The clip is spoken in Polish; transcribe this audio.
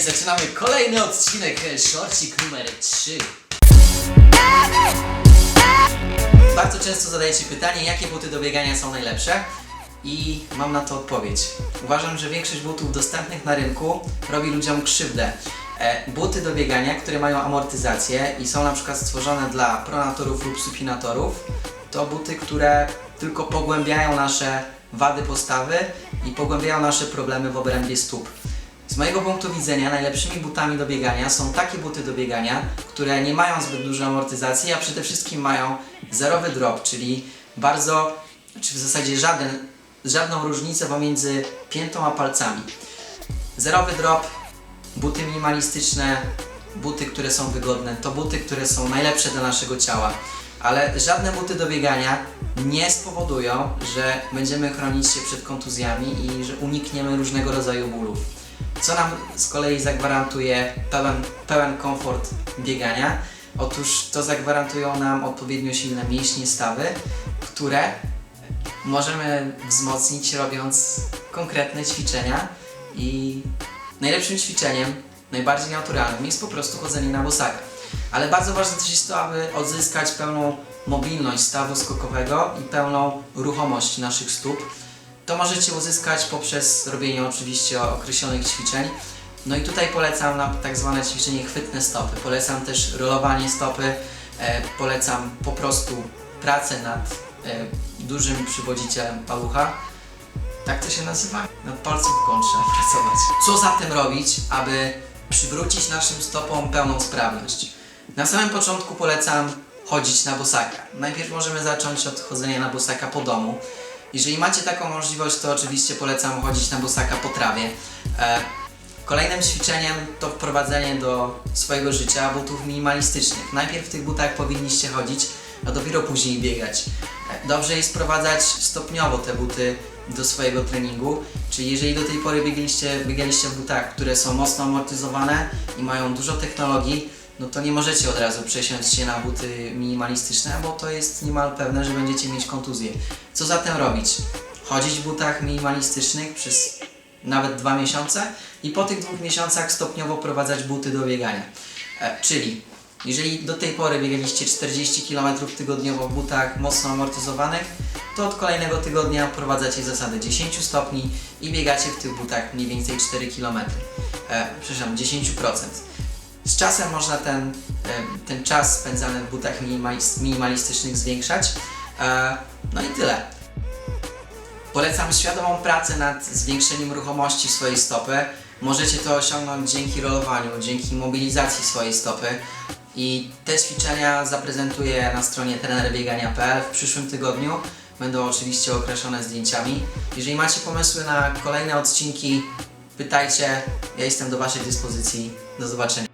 Zaczynamy kolejny odcinek, e, shortcik numer 3. Bardzo często zadajecie pytanie, jakie buty do biegania są najlepsze i mam na to odpowiedź. Uważam, że większość butów dostępnych na rynku robi ludziom krzywdę. E, buty do biegania, które mają amortyzację i są na przykład stworzone dla pronatorów lub supinatorów, to buty, które tylko pogłębiają nasze wady postawy i pogłębiają nasze problemy w obrębie stóp. Z mojego punktu widzenia najlepszymi butami do biegania są takie buty do biegania, które nie mają zbyt dużej amortyzacji, a przede wszystkim mają zerowy drop, czyli bardzo, czy w zasadzie żaden, żadną różnicę pomiędzy piętą a palcami. Zerowy drop, buty minimalistyczne, buty, które są wygodne, to buty, które są najlepsze dla naszego ciała. Ale żadne buty do biegania nie spowodują, że będziemy chronić się przed kontuzjami i że unikniemy różnego rodzaju bólów. Co nam z kolei zagwarantuje pełen, pełen komfort biegania? Otóż to zagwarantują nam odpowiednio silne mięśnie stawy, które możemy wzmocnić robiąc konkretne ćwiczenia i najlepszym ćwiczeniem, najbardziej naturalnym jest po prostu chodzenie na bosaka. Ale bardzo ważne też jest to, aby odzyskać pełną mobilność stawu skokowego i pełną ruchomość naszych stóp. To możecie uzyskać poprzez robienie oczywiście określonych ćwiczeń. No i tutaj polecam na tak zwane ćwiczenie chwytne stopy. Polecam też rolowanie stopy, e, polecam po prostu pracę nad e, dużym przywodzicielem palucha. Tak to się nazywa? Nad palcem trzeba pracować. Co zatem robić, aby przywrócić naszym stopom pełną sprawność? Na samym początku polecam chodzić na bosaka. Najpierw możemy zacząć od chodzenia na bosaka po domu. Jeżeli macie taką możliwość, to oczywiście polecam chodzić na bosaka po trawie. E, Kolejnym ćwiczeniem to wprowadzenie do swojego życia butów minimalistycznych. Najpierw w tych butach powinniście chodzić, a dopiero później biegać. Dobrze jest wprowadzać stopniowo te buty do swojego treningu, czyli jeżeli do tej pory biegaliście, biegaliście w butach, które są mocno amortyzowane i mają dużo technologii, no to nie możecie od razu przesiąść się na buty minimalistyczne, bo to jest niemal pewne, że będziecie mieć kontuzję. Co zatem robić? Chodzić w butach minimalistycznych przez nawet dwa miesiące i po tych dwóch miesiącach stopniowo wprowadzać buty do biegania. E, czyli jeżeli do tej pory biegaliście 40 km tygodniowo w butach mocno amortyzowanych, to od kolejnego tygodnia wprowadzacie zasadę 10 stopni i biegacie w tych butach mniej więcej 4 km. E, przepraszam, 10%. Z czasem można ten, e, ten czas spędzany w butach minimalis- minimalistycznych zwiększać. E, no i tyle. Polecam świadomą pracę nad zwiększeniem ruchomości swojej stopy. Możecie to osiągnąć dzięki rolowaniu, dzięki mobilizacji swojej stopy. I te ćwiczenia zaprezentuję na stronie trenerbiegania.pl w przyszłym tygodniu. Będą oczywiście określone zdjęciami. Jeżeli macie pomysły na kolejne odcinki, pytajcie. Ja jestem do Waszej dyspozycji. Do zobaczenia.